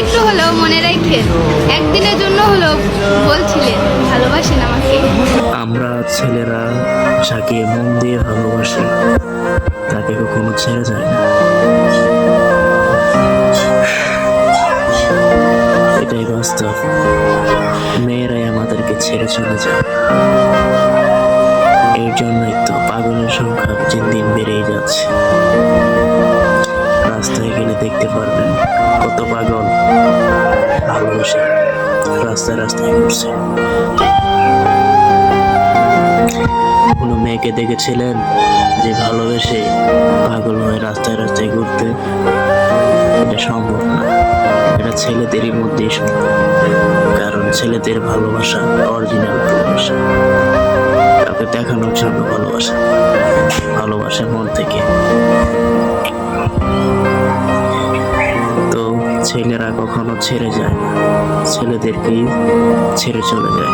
একটু হলেও মনে রেখে, একদিনের জন্য হলেও বলছিলেন ভালোবাসেন আমাকে। আমরা ছেলেরা যাকে মন দিয়ে ভালোবাসি, তাকে কখনো ছেড়ে যায় না। এটাই বাস্তব। মেয়েরাই আমাদেরকে ছেড়ে চলে যায়। এর জন্যই তো পাগলের সংখ্যা দিন দিন বেড়েই দেখতে পারবেন কত পাগল? ভালোবাসে। রাস্তায় রাস্তায় ঘুরছে। কোনো মেয়েকে দেখেছিলেন যে ভালোবেসে পাগল হয়ে রাস্তায় রাস্তায় ঘুরতে? এটা সম্ভব না। এটা ছেলেদেরই মধ্যেই সম্ভব কারণ ছেলেদের ভালোবাসা অরিজিনাল ভালোবাসা। কাউকে দেখানোর জন্য ভালোবাসা। ছেলেরা কখনো ছেড়ে যায়। না ছেলেদেরকেই ছেড়ে চলে যায়?